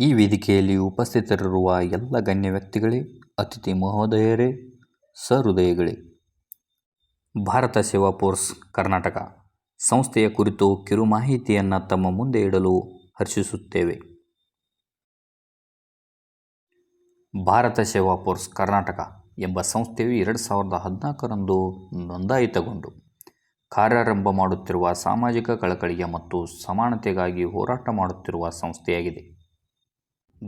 ಈ ವೇದಿಕೆಯಲ್ಲಿ ಉಪಸ್ಥಿತರಿರುವ ಎಲ್ಲ ಗಣ್ಯ ವ್ಯಕ್ತಿಗಳೇ, ಅತಿಥಿ ಮಹೋದಯರೇ, ಸಹೃದಯಗಳೇ. ಭಾರತ ಸೇವಾ ಫೋರ್ಸ್, ಕರ್ನಾಟಕ. ಸಂಸ್ಥೆಯ ಕುರಿತು ಕಿರು ಮಾಹಿತಿಯನ್ನು ತಮ್ಮ ಮುಂದೆ ಇಡಲು ಹರ್ಷಿಸುತ್ತೇವೆ. ಭಾರತ ಸೇವಾ ಫೋರ್ಸ್, ಕರ್ನಾಟಕ ಎಂಬ ಸಂಸ್ಥೆಯು ಎರಡು ಸಾವಿರದ ಹದಿನಾಲ್ಕರಂದು ನೋಂದಾಯಿತಗೊಂಡು, ಕಾರ್ಯಾರಂಭ ಮಾಡುತ್ತಿರುವ ಸಾಮಾಜಿಕ ಕಳಕಳಿಯ ಮತ್ತು ಸಮಾನತೆಗಾಗಿ ಹೋರಾಟ ಮಾಡುತ್ತಿರುವ ಸಂಸ್ಥೆಯಾಗಿದೆ.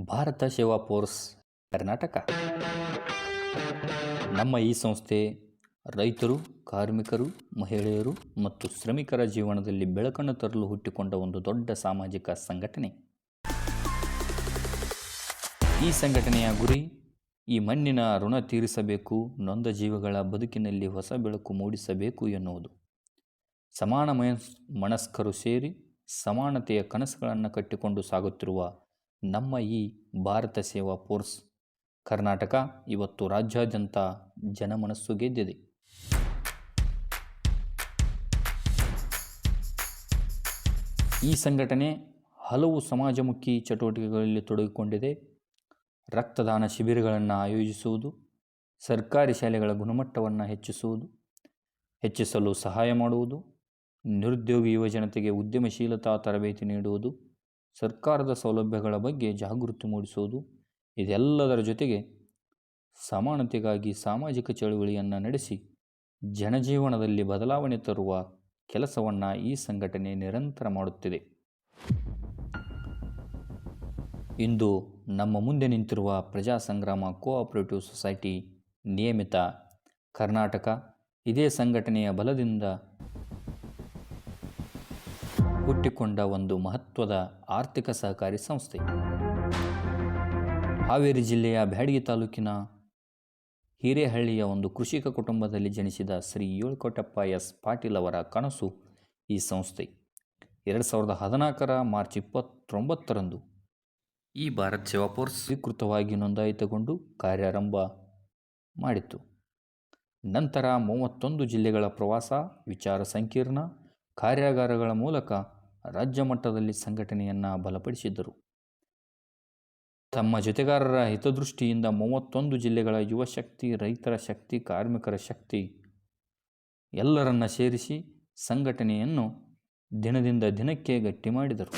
ಭಾರತ ಸೇವಾ ಫೋರ್ಸ್, ಕರ್ನಾಟಕ. ನಮ್ಮ ಈ ಸಂಸ್ಥೆ ರೈತರು, ಕಾರ್ಮಿಕರು, ಮಹಿಳೆಯರು ಮತ್ತು ಶ್ರಮಿಕರ ಜೀವನದಲ್ಲಿ ಬೆಳಕನ್ನು ತರಲು ಹುಟ್ಟಿಕೊಂಡ ಒಂದು ದೊಡ್ಡ ಸಾಮಾಜಿಕ ಸಂಘಟನೆ. ಈ ಸಂಘಟನೆಯ ಗುರಿ, ಈ ಮಣ್ಣಿನ ಋಣ ತೀರಿಸಬೇಕು, ನೊಂದ ಜೀವಗಳ ಬದುಕಿನಲ್ಲಿ ಹೊಸ ಬೆಳಕು ಮೂಡಿಸಬೇಕು ಎನ್ನುವುದು. ಸಮಾನ ಮನಸ್, ಮನಸ್ಕರು ಸೇರಿ ಸಮಾನತೆಯ ಕನಸುಗಳನ್ನು ಕಟ್ಟಿಕೊಂಡು ಸಾಗುತ್ತಿರುವ ನಮ್ಮ ಈ ಭಾರತ ಸೇವಾ ಫೋರ್ಸ್ ಕರ್ನಾಟಕ ಇವತ್ತು ರಾಜ್ಯಾದ್ಯಂತ ಜನಮನಸ್ಸು ಗೆದ್ದಿದೆ. ಈ ಸಂಘಟನೆ ಹಲವು ಸಮಾಜಮುಖಿ ಚಟುವಟಿಕೆಗಳಲ್ಲಿ ತೊಡಗಿಕೊಂಡಿದೆ. ರಕ್ತದಾನ ಶಿಬಿರಗಳನ್ನು ಆಯೋಜಿಸುವುದು, ಸರ್ಕಾರಿ ಶಾಲೆಗಳ ಗುಣಮಟ್ಟವನ್ನು ಹೆಚ್ಚಿಸುವುದು, ಹೆಚ್ಚಿಸಲು ಸಹಾಯ ಮಾಡುವುದು, ನಿರುದ್ಯೋಗಿ ಯುವಜನತೆಗೆ ಉದ್ಯಮಶೀಲತಾ ತರಬೇತಿ ನೀಡುವುದು ಸರ್ಕಾರದ ಸೌಲಭ್ಯಗಳ ಬಗ್ಗೆ ಜಾಗೃತಿ ಮೂಡಿಸುವುದು, ಇದೆಲ್ಲದರ ಜೊತೆಗೆ ಸಮಾನತೆಗಾಗಿ ಸಾಮಾಜಿಕ ಚಳುವಳಿಯನ್ನು ನಡೆಸಿ ಜನಜೀವನದಲ್ಲಿ ಬದಲಾವಣೆ ತರುವ ಕೆಲಸವನ್ನು ಈ ಸಂಘಟನೆ ನಿರಂತರ ಮಾಡುತ್ತಿದೆ. ಇಂದು ನಮ್ಮ ಮುಂದೆ ನಿಂತಿರುವ ಪ್ರಜಾ ಸಂಗ್ರಾಮ ಕೋಆಪರೇಟಿವ್ ಸೊಸೈಟಿ ನಿಯಮಿತ ಕರ್ನಾಟಕ, ಇದೇ ಸಂಘಟನೆಯ ಬಲದಿಂದ ಹುಟ್ಟಿಕೊಂಡ ಒಂದು ಮಹತ್ವದ ಆರ್ಥಿಕ ಸಹಕಾರಿ ಸಂಸ್ಥೆ. ಹಾವೇರಿ ಜಿಲ್ಲೆಯ ಬ್ಯಾಡಗಿ ತಾಲೂಕಿನ ಹಿರೇಹಳ್ಳಿಯ ಒಂದು ಕೃಷಿಕ ಕುಟುಂಬದಲ್ಲಿ ಜನಿಸಿದ ಶ್ರೀ ಏಳುಕೋಟಪ್ಪ ಎಸ್ ಪಾಟೀಲ್ ಅವರ ಕನಸು ಈ ಸಂಸ್ಥೆ. ಎರಡು ಸಾವಿರದ ಹದಿನಾಲ್ಕರ ಮಾರ್ಚ್ ಇಪ್ಪತ್ತೊಂಬತ್ತರಂದು ಈ ಭಾರತ್ ಸೇವಾ ಫೋರ್ಸ್ ಸ್ವೀಕೃತವಾಗಿ ನೋಂದಾಯಿತಗೊಂಡು ಕಾರ್ಯಾರಂಭ ಮಾಡಿತು. ನಂತರ ಮೂವತ್ತೊಂದು ಜಿಲ್ಲೆಗಳ ಪ್ರವಾಸ, ವಿಚಾರ ಸಂಕಿರಣ ಕಾರ್ಯಾಗಾರಗಳ ಮೂಲಕ ರಾಜ್ಯ ಮಟ್ಟದಲ್ಲಿ ಸಂಘಟನೆಯನ್ನು ಬಲಪಡಿಸಿದ್ದರು. ತಮ್ಮ ಜೊತೆಗಾರರ ಹಿತದೃಷ್ಟಿಯಿಂದ ಮೂವತ್ತೊಂದು ಜಿಲ್ಲೆಗಳ ಯುವಶಕ್ತಿ ರೈತರ ಶಕ್ತಿ, ಕಾರ್ಮಿಕರ ಶಕ್ತಿ ಎಲ್ಲರನ್ನ ಸೇರಿಸಿ ಸಂಘಟನೆಯನ್ನು ದಿನದಿಂದ ದಿನಕ್ಕೆ ಗಟ್ಟಿ ಮಾಡಿದರು.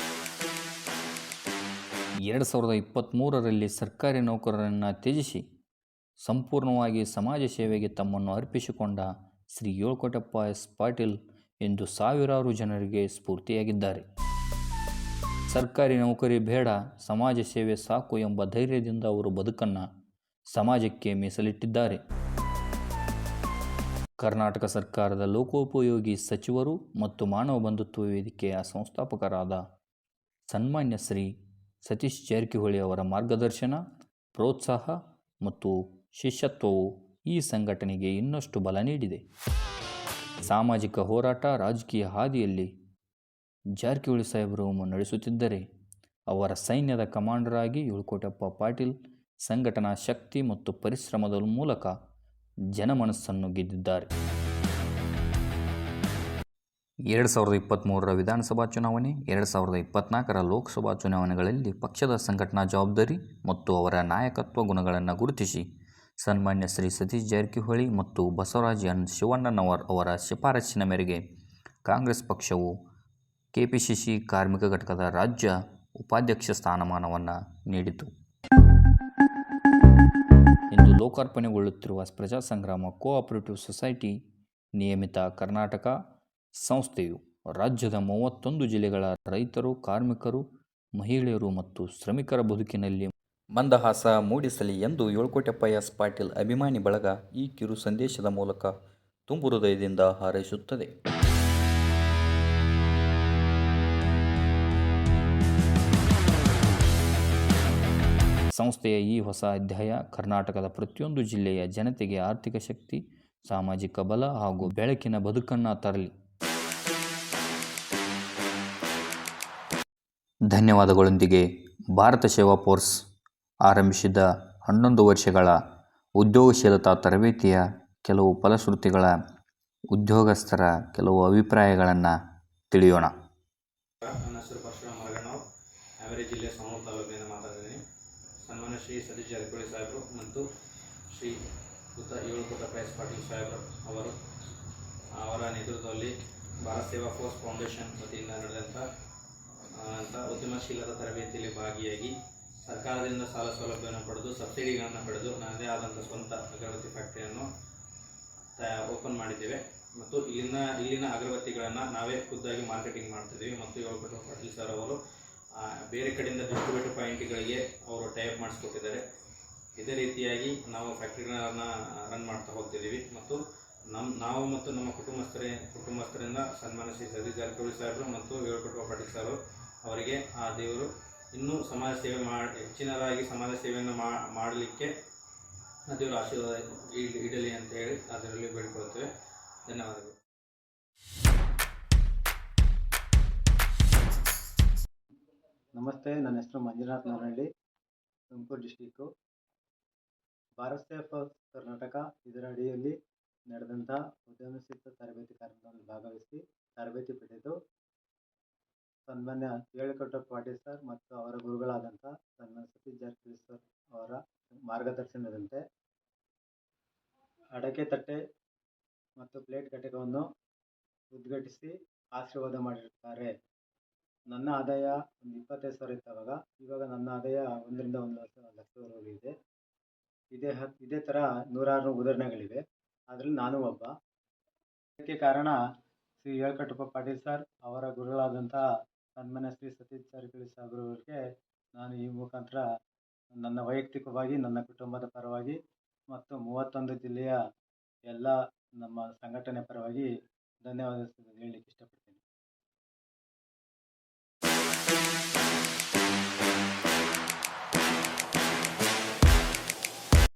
ಎರಡು ಸಾವಿರದ ಇಪ್ಪತ್ತ್ಮೂರರಲ್ಲಿ ಸರ್ಕಾರಿ ನೌಕರರನ್ನು ತ್ಯಜಿಸಿ ಸಂಪೂರ್ಣವಾಗಿ ಸಮಾಜ ಸೇವೆಗೆ ತಮ್ಮನ್ನು ಅರ್ಪಿಸಿಕೊಂಡ ಶ್ರೀ ಏಳ್ಕೋಟಪ್ಪ ಎಸ್ ಪಾಟೀಲ್ ಎಂದು ಸಾವಿರಾರು ಜನರಿಗೆ ಸ್ಫೂರ್ತಿಯಾಗಿದ್ದಾರೆ. ಸರ್ಕಾರಿ ನೌಕರಿ ಬೇಡ, ಸಮಾಜ ಸೇವೆ ಸಾಕು ಎಂಬ ಧೈರ್ಯದಿಂದ ಅವರು ಬದುಕನ್ನು ಸಮಾಜಕ್ಕೆ ಮೀಸಲಿಟ್ಟಿದ್ದಾರೆ. ಕರ್ನಾಟಕ ಸರ್ಕಾರದ ಲೋಕೋಪಯೋಗಿ ಸಚಿವರು ಮತ್ತು ಮಾನವ ಬಂಧುತ್ವ ವೇದಿಕೆಯ ಸಂಸ್ಥಾಪಕರಾದ ಸನ್ಮಾನ್ಯ ಶ್ರೀ ಸತೀಶ್ ಜಾರಕಿಹೊಳಿ ಅವರ ಮಾರ್ಗದರ್ಶನ, ಪ್ರೋತ್ಸಾಹ ಮತ್ತು ಶಿಷ್ಯತ್ವವು ಈ ಸಂಘಟನೆಗೆ ಇನ್ನಷ್ಟು ಬಲ ನೀಡಿದೆ. ಸಾಮಾಜಿಕ ಹೋರಾಟ ರಾಜಕೀಯ ಹಾದಿಯಲ್ಲಿ ಜಾರಕಿಹೊಳಿ ಸಾಹೇಬರು ನಡೆಸುತ್ತಿದ್ದರೆ ಅವರ ಸೈನ್ಯದ ಕಮಾಂಡರ್ ಆಗಿ ಪಾಟೀಲ್ ಸಂಘಟನಾ ಶಕ್ತಿ ಮತ್ತು ಪರಿಶ್ರಮದ ಮೂಲಕ ಜನಮನಸ್ಸನ್ನು ಗೆದ್ದಿದ್ದಾರೆ. ಎರಡು ಸಾವಿರದ ಇಪ್ಪತ್ತ್ಮೂರರ ವಿಧಾನಸಭಾ ಚುನಾವಣೆ, ಎರಡು ಸಾವಿರದ ಇಪ್ಪತ್ತ್ನಾಲ್ಕರ ಲೋಕಸಭಾ ಚುನಾವಣೆಗಳಲ್ಲಿ ಪಕ್ಷದ ಸಂಘಟನಾ ಜವಾಬ್ದಾರಿ ಮತ್ತು ಅವರ ನಾಯಕತ್ವ ಗುಣಗಳನ್ನು ಗುರುತಿಸಿ ಸನ್ಮಾನ್ಯ ಶ್ರೀ ಸತೀಶ್ ಜಾರಕಿಹೊಳಿ ಮತ್ತು ಬಸವರಾಜ್ ಎನ್ ಶಿವಣ್ಣನವರ್ ಅವರ ಶಿಫಾರಸ್ಸಿನ ಮೇರೆಗೆ ಕಾಂಗ್ರೆಸ್ ಪಕ್ಷವು ಕೆಪಿಸಿಸಿ ಕಾರ್ಮಿಕ ಘಟಕದ ರಾಜ್ಯ ಉಪಾಧ್ಯಕ್ಷ ಸ್ಥಾನಮಾನವನ್ನು ನೀಡಿತು. ಇಂದು ಲೋಕಾರ್ಪಣೆಗೊಳ್ಳುತ್ತಿರುವ ಪ್ರಜಾ ಸಂಗ್ರಾಮ ಕೋಆಪರೇಟಿವ್ ಸೊಸೈಟಿ ನಿಯಮಿತ ಕರ್ನಾಟಕ ಸಂಸ್ಥೆಯು ರಾಜ್ಯದ ಮೂವತ್ತೊಂದು ಜಿಲ್ಲೆಗಳ ರೈತರು, ಕಾರ್ಮಿಕರು, ಮಹಿಳೆಯರು ಮತ್ತು ಶ್ರಮಿಕರ ಬದುಕಿನಲ್ಲಿ ಮಂದಹಾಸ ಮೂಡಿಸಲಿ ಎಂದು ಏಳ್ಕೋಟೆಪ್ಪ ಎಸ್ ಪಾಟೀಲ್ ಅಭಿಮಾನಿ ಬಳಗ ಈ ಕಿರು ಸಂದೇಶದ ಮೂಲಕ ತುಂಬು ಹೃದಯದಿಂದ ಹಾರೈಸುತ್ತದೆ. ಸಂಸ್ಥೆಯ ಈ ಹೊಸ ಅಧ್ಯಾಯ ಕರ್ನಾಟಕದ ಪ್ರತಿಯೊಂದು ಜಿಲ್ಲೆಯ ಜನತೆಗೆ ಆರ್ಥಿಕ ಶಕ್ತಿ, ಸಾಮಾಜಿಕ ಬಲ ಹಾಗೂ ಬೆಳಕಿನ ಬದುಕನ್ನು ತರಲಿ. ಧನ್ಯವಾದಗಳೊಂದಿಗೆ ಭಾರತ ಸೇವಾ ಫೋರ್ಸ್. ಆರಂಭಿಸಿದ ಹನ್ನೊಂದು ವರ್ಷಗಳ ಉದ್ಯೋಗಶೀಲತಾ ತರಬೇತಿಯ ಕೆಲವು ಫಲಶ್ರುತಿಗಳ ಉದ್ಯೋಗಸ್ಥರ ಕೆಲವು ಅಭಿಪ್ರಾಯಗಳನ್ನು ತಿಳಿಯೋಣ. ನನ್ನ ಹೆಸರು ಪರಶುರಾಮ ಮರಗಣ್ಣವ್ ಹಾವೇರಿ ಜಿಲ್ಲೆ ಸೋಮವಾರ ತಾಲೂಕಿನಿಂದ ಮಾತಾಡ್ತಿದ್ದೀನಿ. ಸನ್ಮಾನ್ಯ ಶ್ರೀ ಸತೀಶ್ ಜಾರಕಿಹೊಳಿ ಸಾಹೇಬರು ಮತ್ತು ಶ್ರೀ ಉತ್ತ ಏಳು ಪುಟ್ಟಪ್ಪ ಎಸ್ ಪಾಟೀಲ್ ಸಾಹೇಬರು ಅವರು. ಅವರ ನೇತೃತ್ವದಲ್ಲಿ ಭಾರತ್ ಸೇವಾ ಫೋರ್ಸ್ ಫೌಂಡೇಶನ್ ವತಿಯಿಂದ ನಡೆದಂಥ ಅಂತ ಉದ್ಯಮಶೀಲತಾ ತರಬೇತಿಯಲ್ಲಿ ಭಾಗಿಯಾಗಿ ಸರ್ಕಾರದಿಂದ ಸಾಲ ಸೌಲಭ್ಯವನ್ನು ಪಡೆದು ಸಬ್ಸಿಡಿಗಳನ್ನು ಪಡೆದು ನನ್ನದೇ ಆದಂಥ ಸ್ವಂತ ಅಗರಬತ್ತಿ ಫ್ಯಾಕ್ಟರಿಯನ್ನು ಓಪನ್ ಮಾಡಿದ್ದೇವೆ. ಮತ್ತು ಇಲ್ಲಿನ ಇಲ್ಲಿನ ಅಗರಬತ್ತಿಗಳನ್ನು ನಾವೇ ಖುದ್ದಾಗಿ ಮಾರ್ಕೆಟಿಂಗ್ ಮಾಡ್ತಿದ್ದೀವಿ. ಮತ್ತು ಯೋಗಪಟ್ಟು ಪಾಟೀಲ್ ಸರ್ ಅವರು ಬೇರೆ ಕಡೆಯಿಂದ ಡಿಸ್ಟ್ರಿಬ್ಯೂಟರ್ ಪಾಯಿಂಟ್ಗಳಿಗೆ ಅವರು ಟೈಪ್ ಮಾಡಿಸ್ಕೊಟ್ಟಿದ್ದಾರೆ. ಇದೇ ರೀತಿಯಾಗಿ ನಾವು ಫ್ಯಾಕ್ಟ್ರಿಗಳನ್ನು ರನ್ ಮಾಡ್ತಾ ಹೋಗ್ತಿದ್ದೀವಿ. ಮತ್ತು ನಮ್ಮ ನಾವು ಮತ್ತು ನಮ್ಮ ಕುಟುಂಬಸ್ಥರೇ, ಕುಟುಂಬಸ್ಥರಿಂದ ಸನ್ಮಾನಿಸಿ ಶ್ರೀ ಸತೀಶ್ ಜಾರಕಿಹೊಳಿ ಸಾಹೇಬರು ಮತ್ತು ಯೋಗಪಟ್ಟು ಪಾಟೀಲ್ ಸರ್ ಅವರಿಗೆ ಆ ದೇವರು ಇನ್ನೂ ಸಮಾಜ ಸೇವೆ ಮಾಡಿ, ಹೆಚ್ಚಿನದಾಗಿ ಸಮಾಜ ಸೇವೆಯನ್ನು ಮಾಡಲಿಕ್ಕೆ ದೇವರ ಆಶೀರ್ವಾದ ಇಡ್- ಇಡಲಿ ಅಂತ ಹೇಳಿ ಅದರಲ್ಲಿ ಬೇಡಿಕೊಳ್ಳುತ್ತೇವೆ ಧನ್ಯವಾದಗಳು. ನಮಸ್ತೆ, ನನ್ನ ಹೆಸರು ಮಂಜುನಾಥ್ ನಾರಹಳ್ಳಿ ತುಮಕೂರು ಡಿಸ್ಟಿಕ್ಕು. ಭಾರತ್ ಸೇಫ್ ಕರ್ನಾಟಕ ಇದರ ಅಡಿಯಲ್ಲಿ ನಡೆದಂಥ ಉದ್ಯಮಶೀಲ ತರಬೇತಿ ಕಾರ್ಯಕ್ರಮದಲ್ಲಿ ಭಾಗವಹಿಸಿ ತರಬೇತಿ ಪಡೆದು ಸನ್ಮಾನ್ಯ ಏಳುಕೊಟ್ಟ ಪಾಟೀಲ್ ಸರ್ ಮತ್ತು ಅವರ ಗುರುಗಳಾದಂಥ ಸನ್ಮಾನ್ಯ ಸತೀಶ್ ಜಾರಕಿಹೊಳಿ ಸರ್ ಅವರ ಮಾರ್ಗದರ್ಶನದಂತೆ ಅಡಕೆ ತಟ್ಟೆ ಮತ್ತು ಪ್ಲೇಟ್ ಘಟಕವನ್ನು ಉದ್ಘಾಟಿಸಿ ಆಶೀರ್ವಾದ ಮಾಡಿರುತ್ತಾರೆ. ನನ್ನ ಆದಾಯ ಒಂದು ಇಪ್ಪತ್ತೈದು ಸಾವಿರ ಇತ್ತು ಅವಾಗ. ಇವಾಗ ನನ್ನ ಆದಾಯ ಒಂದರಿಂದ ಒಂದು ಲಕ್ಷ ಲಕ್ಷವರೆಗೂ ಇದೆ. ಇದೇ ಹ, ಇದೇ ಥರ ನೂರಾರು ಉದಾಹರಣೆಗಳಿವೆ. ಅದರಲ್ಲಿ ನಾನು ಒಬ್ಬ. ಇದಕ್ಕೆ ಕಾರಣ ಶ್ರೀ ಏಳ್ಕಟ್ಟಪ್ಪ ಪಾಟೀಲ್ ಸರ್ ಅವರ ಗುರುಗಳಾದಂಥ ಸನ್ಮಾನ್ಯ ಶ್ರೀ ಸತೀಶ್ ಜಾರಕಿಹೊಳಿ ಸಾಹೇಬ್ರವರಿಗೆ ನಾನು ಈ ಮುಖಾಂತರ ನನ್ನ ವೈಯಕ್ತಿಕವಾಗಿ, ನನ್ನ ಕುಟುಂಬದ ಪರವಾಗಿ ಮತ್ತು ಮೂವತ್ತೊಂದು ಜಿಲ್ಲೆಯ ಎಲ್ಲ ನಮ್ಮ ಸಂಘಟನೆ ಪರವಾಗಿ ಧನ್ಯವಾದ ಹೇಳಲಿಕ್ಕೆ ಇಷ್ಟಪಡ್ತೀನಿ.